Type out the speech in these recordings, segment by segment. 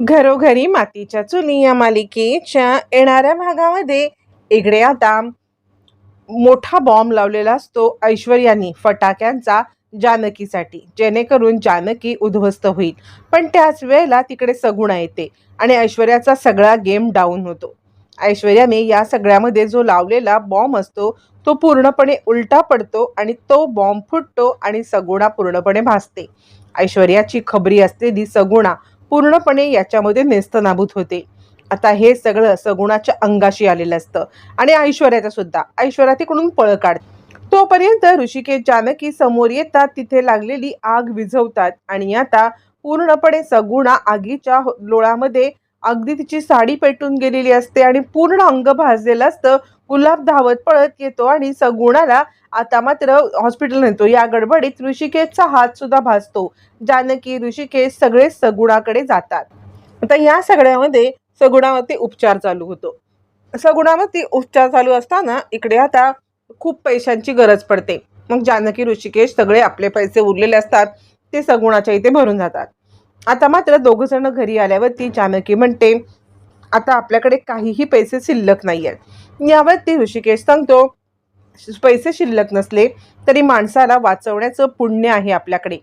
घरोघरी मातीच्या चुली या मालिकेच्या येणाऱ्या भागामध्ये इकडे आता मोठा बॉम्ब लावलेला असतो ऐश्वर्यानी फटाक्यांचा जानकीसाठी. जेणेकरून जानकी उद्ध्वस्त होईल. पण त्याच वेळेला तिकडे सगुणा येते आणि ऐश्वर्याचा सगळा गेम डाऊन होतो. ऐश्वर्याने या सगळ्यामध्ये जो लावलेला बॉम्ब असतो तो पूर्णपणे उलटा पडतो आणि तो बॉम्ब फुटतो आणि सगुणा पूर्णपणे भासते. ऐश्वर्याची खबरी असलेली सगुणा पूर्णपणे याच्यामध्ये नेस्तनाभूत होते. आता हे सगळं सगुणाच्या अंगाशी आलेलं असतं. आणि ऐश्वर्याचं सुद्धा. ऐश्वर्या तिकडून पळ काढते. तोपर्यंत ऋषिकेश जानकी समोर येतात. तिथे लागलेली आग विझवतात. आणि आता पूर्णपणे सगुणा आगीच्या लोळामध्ये अगदी तिची साडी पेटून गेलेली असते. आणि पूर्ण अंग भाजलेलं असतं. गुलाब धावत पळत येतो आणि सगुणाला आता मात्र हॉस्पिटल नेतो. या गडबडीत ऋषिकेशचा हात सुद्धा भासतो. जानकी ऋषिकेश सगळे सगुणाकडे जातात. आता या सगळ्यामध्ये सगुणावरती उपचार चालू होतो. सगुणावरती उपचार चालू असताना इकडे आता खूप पैशांची गरज पडते. मग जानकी ऋषिकेश सगळे आपले पैसे उरलेले असतात. ते सगुणाच्या इथे भरून जातात. आता मात्र दोघंजणं घरी आल्यावरती जानकी म्हणते आता आपल्याकडे काहीही पैसे शिल्लक नाही आहेत यावर ती ऋषिकेश सांगतो पैसे शिल्लक नसले तरी माणसाला वाचवण्याचं पुण्य आहे आपल्याकडे.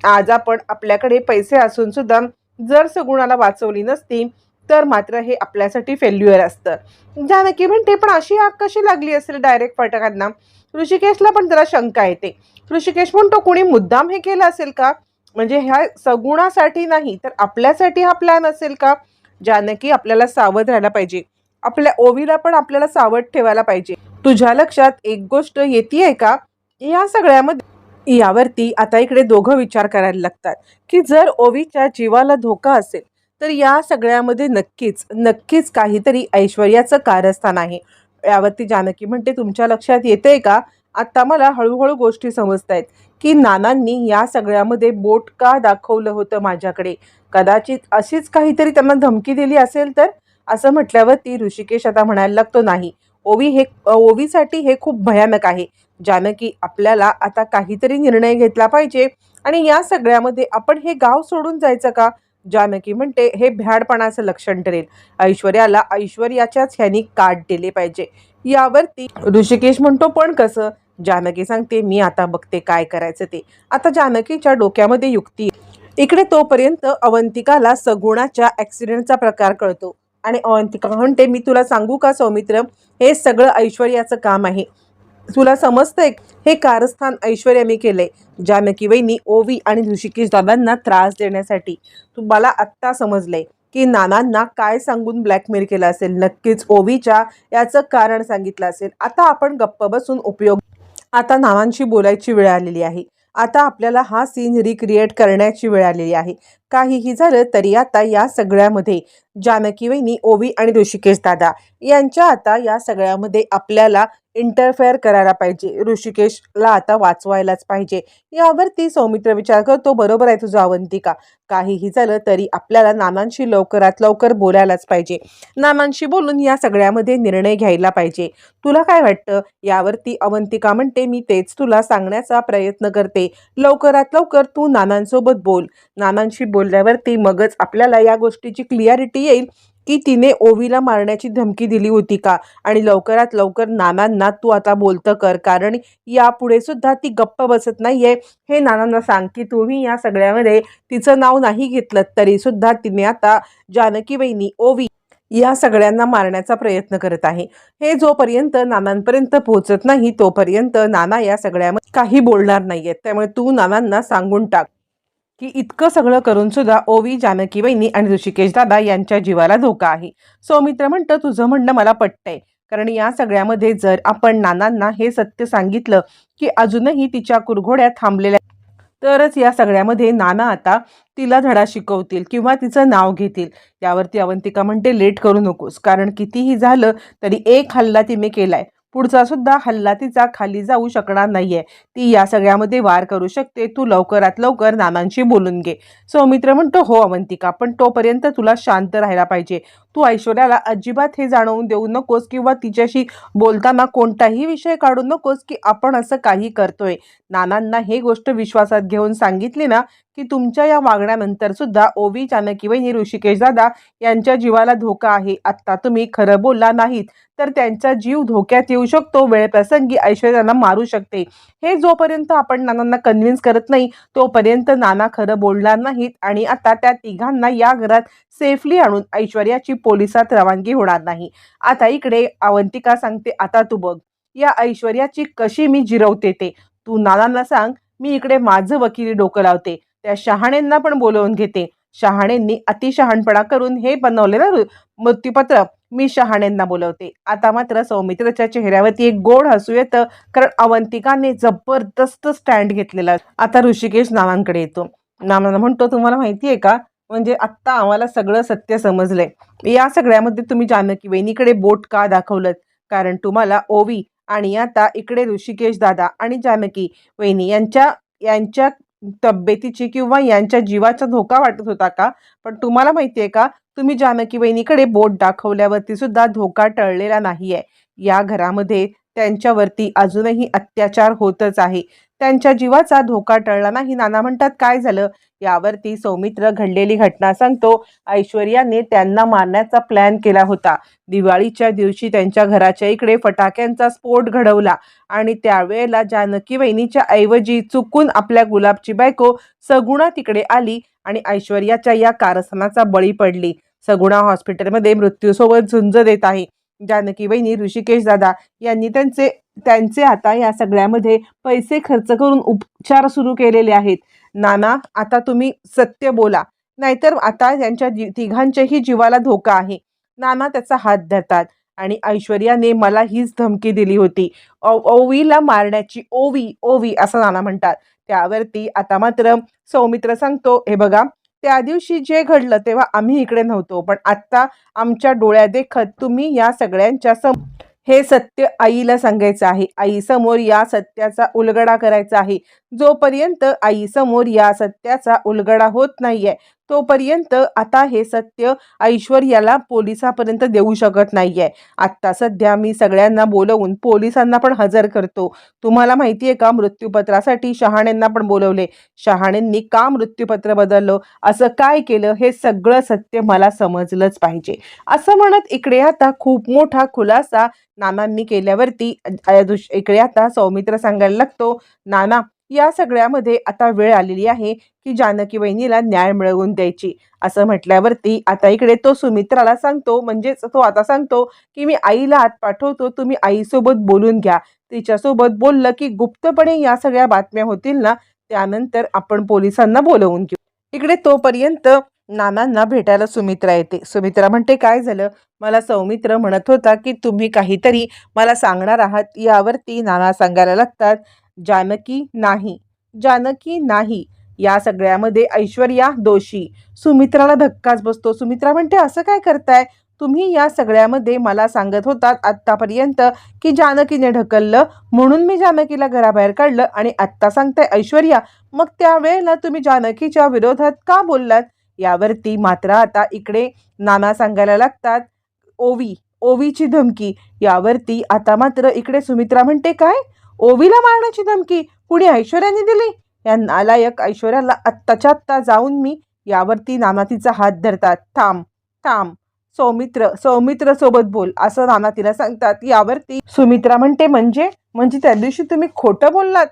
आज आपण आपल्याकडे पैसे असून सुद्धा जर सगुणाला वाचवली नसती तर मात्र हे आपल्यासाठी फेल्युअर असतं. जानकी म्हणते पण अशी आग कशी लागली असेल डायरेक्ट फटकांना? ऋषिकेशला पण जरा शंका येते. ऋषिकेश म्हणतो कोणी मुद्दाम हे केलं असेल का? म्हणजे ह्या सगुणासाठी नाही तर आपल्यासाठी हा प्लॅन असेल का? जानकी आपल्याला सावध राहायला पाहिजे. आपल्या ओवीला पण आपल्याला सावध ठेवायला पाहिजे. तुझ्या लक्षात एक गोष्ट येते का? या सगळ्यामध्ये यावरती आता इकडे दोघं विचार करायला लागतात की जर ओवीच्या जीवाला धोका असेल तर या सगळ्यामध्ये नक्कीच नक्कीच काहीतरी ऐश्वर्याचं कारस्थान आहे. यावरती जानकी म्हणते तुमच्या लक्षात येते का? आता मला हळूहळू गोष्टी समजत आहेत की नानांनी या सगळ्यामध्ये बोट का दाखवलं होतं माझ्याकडे? कदाचित अशीच काहीतरी त्यांना धमकी दिली असेल तर? असं म्हटल्यावरती ऋषिकेश आता म्हणायला लागतो नाही ओवी हे ओवीसाठी हे खूप भयानक आहे. जानकी आपल्याला आता काहीतरी निर्णय घेतला पाहिजे आणि या सगळ्यामध्ये आपण हे गाव सोडून जायचं का? जानकी म्हणते हे भ्याडपणाचं लक्षण ठरेल. ऐश्वर्याला ऐश्वर्याच्याच ह्यानी काट दिले पाहिजे. यावरती ऋषिकेश म्हणतो पण कसं? जानकी सांगते मी आता बघते काय करायचं ते. आता जानकीच्या डोक्यामध्ये युक्ती इकडे तोपर्यंत अवंतिकाला सगुणाच्या ॲक्सिडेंटचा प्रकार कळतो. आणि अवंतिका म्हणते मी तुला सांगू का सौमित्र? हे सगळं ऐश्वर्याचं काम आहे. तुला समजतंय? हे कारस्थान ऐश्वर्या मी केलंय. जानकी वहिनी ओवी आणि ऋषिकेश दादांना त्रास देण्यासाठी. तू मला आत्ता समजलंय की नानांना काय सांगून ब्लॅकमेल केलं असेल? नक्कीच ओवीच्या याचं कारण सांगितलं असेल. आता आपण गप्प बसून उपयोग आता नानांशी बोलायची वेळ आलेली आहे. आता आपल्याला हा सीन रिक्रिएट करण्याची वेळ आलेली आहे. काहीही झालं तरी आता या सगळ्यामध्ये जानकी वहिनी ओवी आणि ऋषिकेश दादा यांच्या आता या सगळ्यामध्ये आपल्याला इंटरफेअर करायला पाहिजे. ऋषिकेशला आता वाचवायलाच पाहिजे. यावरती सौमित्र विचार करतो बरोबर आहे तुझं अवंतिका. काहीही झालं तरी आपल्याला नानांशी लवकरात लवकर बोलायलाच पाहिजे. नानांशी बोलून या सगळ्यामध्ये निर्णय घ्यायला पाहिजे. तुला काय वाटतं? यावरती अवंतिका म्हणते मी तेच तुला सांगण्याचा प्रयत्न करते. लवकरात लवकर तू नानांसोबत बोल. नानांशी बोलल्यावरती मगच आपल्याला या गोष्टीची क्लिअरिटी येईल की तिने ओवीला मारण्याची धमकी दिली होती का? आणि लवकरात लवकर नानांना तू आता बोलतं कर कारण यापुढे सुद्धा ती गप्प बसत नाहीये. हे नानांना सांग की तुम्ही या सगळ्यामध्ये तिचं नाव नाही घेतलं तरी सुद्धा तिने आता जानकी ओवी या सगळ्यांना मारण्याचा प्रयत्न करत आहे. हे जोपर्यंत नानांपर्यंत पोहोचत नाही तोपर्यंत नाना या सगळ्यामध्ये काही बोलणार नाहीयेत त्यामुळे तू नानांना सांगून टाक. की इतकं सगळं करून सुद्धा ओवी जानकी वहिनी आणि ऋषिकेश दादा यांच्या जीवाला धोका आहे. सौमित्र म्हणतं तुझं म्हणणं मला पटतंय. कारण या सगळ्यामध्ये जर आपण नानांना हे सत्य सांगितलं की अजूनही तिच्या कुरघोड्या थांबलेल्या तरच या सगळ्यामध्ये नाना आता तिला धडा शिकवतील किंवा तिचं नाव घेतील. यावरती अवंतिका म्हणते लेट करू नकोस. कारण कितीही झालं तरी एक हल्ला तिने केलाय. पुढचा सुद्धा हल्ला तिचा खाली जाऊ शकणार नाहीये. ती या सगळ्यामध्ये वार करू शकते. तू लवकरात लवकर नानांशी बोलून घे. सौमित्र म्हणतो हो अवंतिका पण तोपर्यंत तुला शांत राहायला पाहिजे. तू ऐश्वर्याला अजिबात हे जाणवून देऊ नकोस किंवा तिच्याशी बोलताना कोणताही विषय काढू नकोस की आपण असं काही करतोय. नानांना हे गोष्ट विश्वासात घेऊन सांगितली ना की तुमच्या या वागण्यानंतर सुद्धा ओवी जानकी वहिनी ऋषिकेश दादा यांच्या जीवाला धोका आहे. आत्ता तुम्ही खरं बोलला नाहीत तर त्यांचा जीव धोक्यात येऊ शकतो. वेळप्रसंगी ऐश्वर्याला मारू शकते. हे जोपर्यंत आपण नानांना कन्व्हिन्स करत नाही तोपर्यंत नाना खरं बोलणार नाहीत. आणि आता त्या तिघांना या घरात सेफली आणून ऐश्वर्याची पोलिसात रवानगी होणार नाही. आता इकडे अवंतिका सांगते आता तू बघ. या ऐश्वर्याची कशी मी जिरवते ते. तू नानांना सांग मी इकडे माझं वकिली डोकं लावते. त्या शहाणेंना पण बोलवून घेते. शहाणेंनी अतिशहाणपणा करून हे बनवलेलं मृत्यूपत्र मी शहाणेंना बोलवते. आता मात्र सौमित्रच्या चेहऱ्यावरती एक गोड हसू येतं कारण अवंतिकाने जबरदस्त स्टँड घेतलेला. आहे. आता ऋषिकेश नानांकडे येतो. नाना म्हणतो तुम्हाला माहिती आहे का? म्हणजे आत्ता आम्हाला सगळं सत्य समजलंय. या सगळ्यामध्ये तुम्ही जानकी वहिनीकडे बोट का दाखवलं कारण तुम्हाला ओवी आणि आता इकडे ऋषिकेश दादा आणि जानकी वहिनी यांच्या यांच्या तब्येतीची किंवा यांच्या जीवाचा धोका वाटत होता का? पण तुम्हाला माहिती आहे का? तुम्ही जानकी वहिनीकडे बोट दाखवल्यावरती सुद्धा धोका टळलेला नाही आहे या घरामध्ये त्यांच्यावरती अजूनही अत्याचार होतच आहे. त्यांच्या जीवाचा धोका टळला नाही नाना म्हणतात काय झालं? यावरती सौमित्र घडलेली घटना सांगतो. ऐश्वर्याने त्यांना मारण्याचा प्लॅन केला होता. दिवाळीच्या दिवशी त्यांच्या घराच्या इकडे फटाक्यांचा स्फोट घडवला आणि त्यावेळेला जानकी वहिनीच्या ऐवजी चुकून आपल्या गुलाबची बायको सगुणा तिकडे आली आणि ऐश्वर्याच्या या कारस्थानाचा बळी पडली. सगुणा हॉस्पिटलमध्ये मृत्यूसोबत झुंज देत आहे. जानकी वहिनी ऋषिकेश दादा यांनी त्यांचे त्यांचे आता या सगळ्यामध्ये पैसे खर्च करून उपचार सुरू केलेले आहेत. नाना आता तुम्ही सत्य बोला. नाहीतर आता त्यांच्या जी तिघांच्याही जीवाला धोका आहे. नाना त्याचा हात धरतात आणि ऐश्वर्याने मला हीच धमकी दिली होती. ओवीला मारण्याची ओवी ओवी असं नाना म्हणतात. त्यावरती आता मात्र सौमित्र सांगतो हे बघा त्या दिवशी जे घडलं तेव्हा आम्ही इकडे नव्हतो पण आत्ता आमच्या डोळ्यादेखत तुम्ही या सगळ्यांच्या सम हे सत्य आईला सांगायचं आहे. आईसमोर या सत्याचा उलगडा करायचा आहे. जोपर्यंत आईसमोर या सत्याचा उलगडा होत नाहीये तोपर्यंत आता हे सत्य ऐश्वर्याला पोलिसापर्यंत देऊ शकत नाहीये. आत्ता सध्या मी सगळ्यांना बोलवून पोलिसांना पण हजर करतो. तुम्हाला माहिती आहे का मृत्यूपत्रासाठी शहाणेंना पण बोलवले. शहाणेंनी का मृत्यूपत्र बदललं? असं काय केलं? हे सगळं सत्य मला समजलंच पाहिजे. असं म्हणत इकडे आता खूप मोठा खुलासा नानांनी केल्यावरती इकडे आता सौमित्र सांगायला लागतो नाना या सगळ्यामध्ये आता वेळ आलेली आहे की जानकी वहिनीला न्याय मिळवून द्यायची. असं म्हटल्यावरती आता इकडे तो सुमित्राला सांगतो म्हणजेच तो आता सांगतो की मी आईला आत पाठवतो तुम्ही आईसोबत बोलून घ्या. तिच्यासोबत बोललं की गुप्तपणे या सगळ्या बातम्या होतील ना त्यानंतर आपण पोलिसांना बोलवून घेऊ. इकडे तोपर्यंत नानांना भेटायला सुमित्रा येते. सुमित्रा म्हणते काय झालं? मला सौमित्र म्हणत होता की तुम्ही काहीतरी मला सांगणार आहात यावरती नाना सांगायला लागतात. जानकी नाही. जानकी नाही. या सगळ्यामध्ये ऐश्वर्या दोषी. सुमित्राला धक्काच बसतो. सुमित्रा म्हणते असं काय करताय? तुम्ही या सगळ्यामध्ये मला सांगत होतात आत्तापर्यंत की जानकीने ढकललं. म्हणून मी जानकीला घराबाहेर काढलं आणि आत्ता सांगताय ऐश्वर्या मग त्यावेळेला तुम्ही जानकीच्या विरोधात का बोललात? यावरती मात्र आता इकडे नाना सांगायला लागतात ओवी ओवीची धमकी. यावरती आता मात्र इकडे सुमित्रा म्हणते काय? ओवीला मारण्याची धमकी कुणी ऐश्वर्याने दिली? या नालायक ऐश्वर्याला आत्ताच्या आत्ता जाऊन मी यावरती नाना तिचा हात धरतात. थांब थांब. सौमित्र सौमित्र सोबत बोल असं नाना तिला सांगतात. यावरती सुमित्रा म्हणते म्हणजे? म्हणजे त्या दिवशी तुम्ही खोटं बोललात?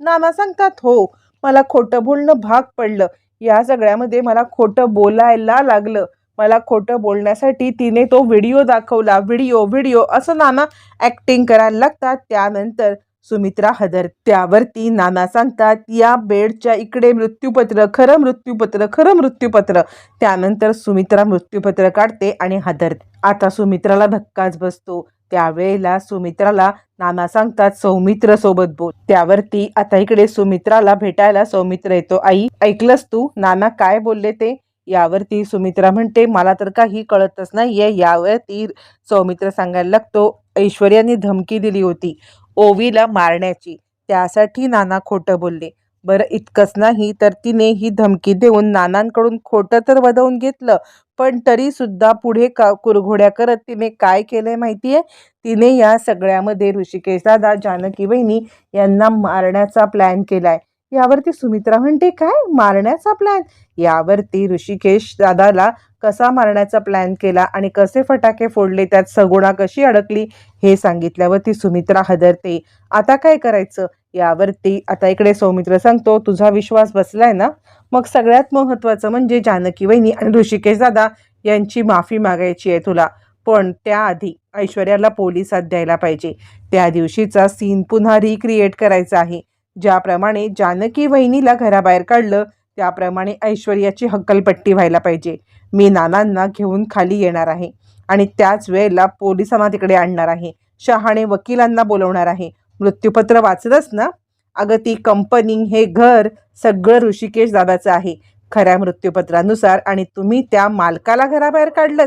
नाना सांगतात हो मला खोटं बोलणं भाग पडलं. या सगळ्यामध्ये मला खोटं बोलायला लागलं. मला खोटं बोलण्यासाठी तिने तो व्हिडिओ दाखवला. व्हिडिओ व्हिडिओ असं नाना ॲक्टिंग करायला लागतात. त्यानंतर सुमित्रा हदर त्यावरती नाना सांगतात या बेडच्या इकडे मृत्यूपत्र खरं मृत्यूपत्र खरं मृत्यूपत्र. त्यानंतर सुमित्रा मृत्यूपत्र काढते आणि हदरते आता सुमित्राला धक्काच बसतो. त्यावेळेला सुमित्राला नाना सांगतात सौमित्र सोबत बोल. त्यावरती आता इकडे सुमित्राला भेटायला सौमित्र येतो. आई ऐकलंस तू? नाना काय बोलले ते? यावरती सुमित्रा म्हणते मला तर काही कळतच नाहीये. यावरती सौमित्र सांगायला लागतो ऐश्वर्याने धमकी दिली होती. ओवीला मारण्याची. त्यासाठी नाना खोटं बोलले. बरं इतकंच नाही तर तिने ही धमकी देऊन नानांकडून खोटं तर वदवून घेतलं पण तरी सुद्धा पुढे का कुरघोड्या करत तिने काय केलंय आहे तिने या सगळ्यामध्ये ऋषिकेश दादा जानकी बहिणी यांना मारण्याचा प्लॅन केलाय. यावरती सुमित्रा म्हणते काय? मारण्याचा प्लॅन यावरती ऋषिकेश दादाला कसा मारण्याचा प्लॅन केला आणि कसे फटाके फोडले त्यात सगुणा कशी अडकली हे सांगितल्यावरती सुमित्रा हदरते आता काय करायचं? यावरती आता इकडे सौमित्र सांगतो तुझा विश्वास बसलाय ना? मग सगळ्यात महत्त्वाचं म्हणजे जानकी वहिनी आणि ऋषिकेश दादा यांची माफी मागायची आहे तुला. पण त्याआधी ऐश्वर्याला पोलिसात द्यायला पाहिजे. त्या दिवशीचा सीन पुन्हा रिक्रिएट करायचा आहे. ज्याप्रमाणे जानकी वहिनीला घराबाहेर काढलं त्याप्रमाणे ऐश्वर्याची हक्कलपट्टी व्हायला पाहिजे. मी नानांना घेऊन खाली येणार आहे आणि त्याच वेळेला पोलिसांना तिकडे आणणार आहे. शहाणे वकिलांना बोलवणार आहे. मृत्यूपत्र वाचलंच ना? अगं ती कंपनी हे घर सगळं ऋषिकेश दादाचं आहे. खऱ्या मृत्यूपत्रानुसार आणि तुम्ही त्या मालकाला घराबाहेर काढलं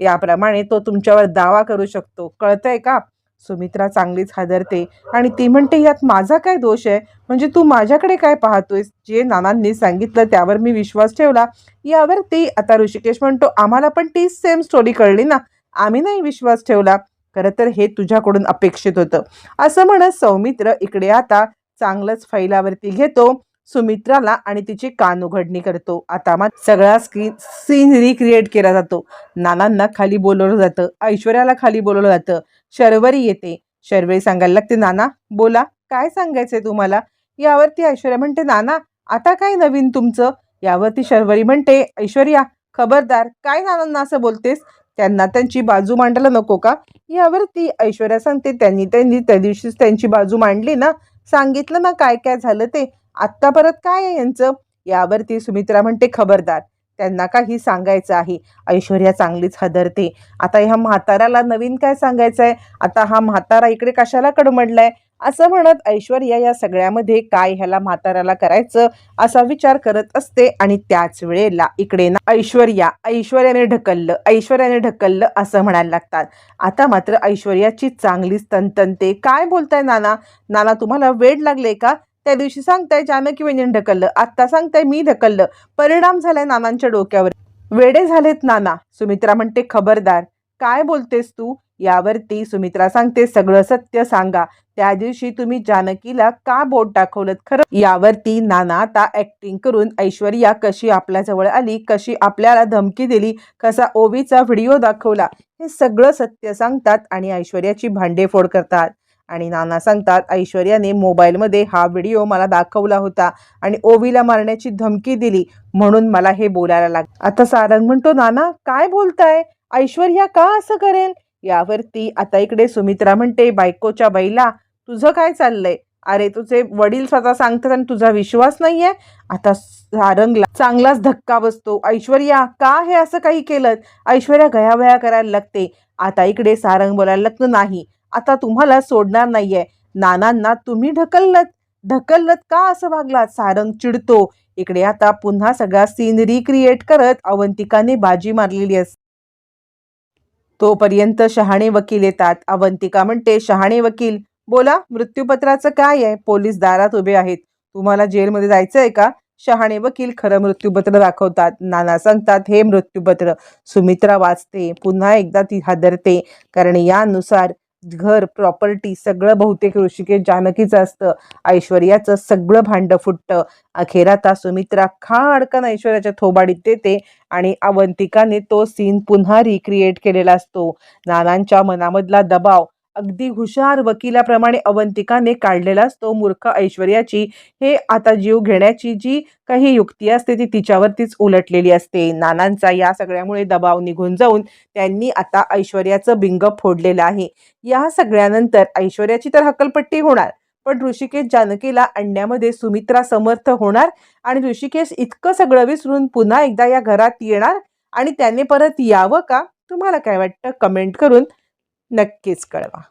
याप्रमाणे तो तुमच्यावर दावा करू शकतो. कळतंय का? सुमित्रा चांगलीच हादरते. आणि ती म्हणते यात माझा काय दोष आहे? म्हणजे तू माझ्याकडे काय पाहतोयस? जे नानांनी सांगितलं त्यावर मी विश्वास ठेवला. यावर ती आता ऋषिकेश म्हणतो आम्हाला पण तीच सेम स्टोरी कळली ना. आम्ही नाही विश्वास ठेवला. खरं तर हे तुझ्याकडून अपेक्षित होतं. असं म्हणत सौमित्र इकडे आता चांगलंच फैलावरती घेतो. सुमित्राला आणि तिची कान उघडणी करतो. आता मग सगळा स्क्रीन सीन रिक्रिएट केला जातो. नानांना खाली बोलवलं जातं. ऐश्वर्याला खाली बोलवलं जातं. शर्वरी येते. शर्वरी सांगायला लागते नाना बोला काय सांगायचंय तुम्हाला? यावरती ऐश्वर्या म्हणते नाना आता काय नवीन तुमचं? यावरती शर्वरी म्हणते ऐश्वर्या खबरदार काय नानांना असं बोलतेस? त्यांना त्यांची बाजू मांडायला नको का? यावरती ऐश्वर्या सांगते त्यांनी त्यांनी त्या दिवशीच त्यांची बाजू मांडली ना? सांगितलं ना काय काय झालं ते? आत्ता परत काय आहे यांचं? यावरती सुमित्रा म्हणते खबरदार त्यांना काही सांगायचं आहे. ऐश्वर्या चांगलीच हदरते. आता ह्या म्हाताऱ्याला नवीन काय सांगायचं आहे आता हा म्हातारा इकडे कशाला कडमडलाय? असं म्हणत ऐश्वर्या या सगळ्यामध्ये काय ह्याला म्हाताऱ्याला करायचं असा विचार करत असते आणि त्याच वेळेला इकडे ना ऐश्वर्या ऐश्वर्याने ढकललं ऐश्वर्याने ढकललं असं म्हणायला लागतात. आता मात्र ऐश्वर्याची चांगलीच तनतनते काय बोलताय नाना? नाना तुम्हाला वेळ लागले का? त्या दिवशी सांगताय जानकी वहिनीने ढकललं आत्ता सांगताय मी ढकललं. परिणाम झालाय नानांच्या डोक्यावर. वेडे झालेत नाना सुमित्रा म्हणते खबरदार. काय बोलतेस तू? यावरती सुमित्रा सांगते सगळं सत्य सांगा. त्या दिवशी तुम्ही जानकीला का बोट दाखवलं खरं? यावरती नाना आता ऍक्टिंग करून ऐश्वर्या कशी आपल्या जवळ आली कशी आपल्याला धमकी दिली कसा ओवीचा व्हिडिओ दाखवला हे सगळं सत्य सांगतात आणि ऐश्वर्याची भांडेफोड करतात. आणि नाना सांगतात ऐश्वर्याने मोबाईलमध्ये हा व्हिडिओ मला दाखवला होता आणि ओवीला मारण्याची धमकी दिली म्हणून मला हे बोलायला लाग आता सारंग म्हणतो नाना काय बोलताय? ऐश्वर्या का असं करेल यावरती आता इकडे सुमित्रा म्हणते बायकोच्या बैला तुझं काय चाललंय? अरे तुझे वडील स्वतः सांगतात आणि तुझा विश्वास नाहीये? आता सारंगला चांगलाच धक्का बसतो ऐश्वर्या का हे असं काही केलं ऐश्वर्या गयावया करायला लागते. आता इकडे सारंग बोलायला लागतं नाही आता तुम्हाला सोडणार नाहीये. नानांना तुम्ही ढकललत. ढकललत का असं वागलात? सारंग चिडतो. इकडे आता पुन्हा सगळा सीन रिक्रिएट करत अवंतिकाने बाजी मारलेली असते तोपर्यंत शहाणे वकील येतात. अवंतिका म्हणते शहाणे वकील बोला मृत्यूपत्राचं काय आहे? पोलीस दारात उभे आहेत. तुम्हाला जेलमध्ये जायचं आहे का? शहाणे वकील खरं मृत्यूपत्र दाखवतात. नाना सांगतात हे मृत्यूपत्र सुमित्रा वाचते. पुन्हा एकदा ती हादरते. कारण यानुसार घर प्रॉपर्टी सगळं बहुतेक ऋषिकेश जानकीचं असतं. ऐश्वर्याचं सगळं भांडं फुटतं. अखेर आता सुमित्रा खाडकन ऐश्वर्याच्या थोबाडीत देते आणि अवंतिकाने तो सीन पुन्हा रिक्रिएट केलेला असतो. नानांच्या मनामधला दबाव अगदी हुशार वकिलाप्रमाणे अवंतिकाने काढलेला असतो मूर्ख ऐश्वर्याची. हे आता जीव घेण्याची जी काही युक्ती असते ती तिच्यावरतीच उलटलेली असते. नानांचा या सगळ्यामुळे दबाव निघून जाऊन त्यांनी आता ऐश्वर्याचं बिंग फोडलेलं आहे. या सगळ्यानंतर ऐश्वर्याची तर हकलपट्टी होणार पण ऋषिकेश जानकीला आणण्यामध्ये सुमित्रा समर्थ होणार आणि ऋषिकेश इतकं सगळं विसरून पुन्हा एकदा या घरात येणार आणि त्याने परत यावं का? तुम्हाला काय वाटतं? कमेंट करून नक्कीच कळवा.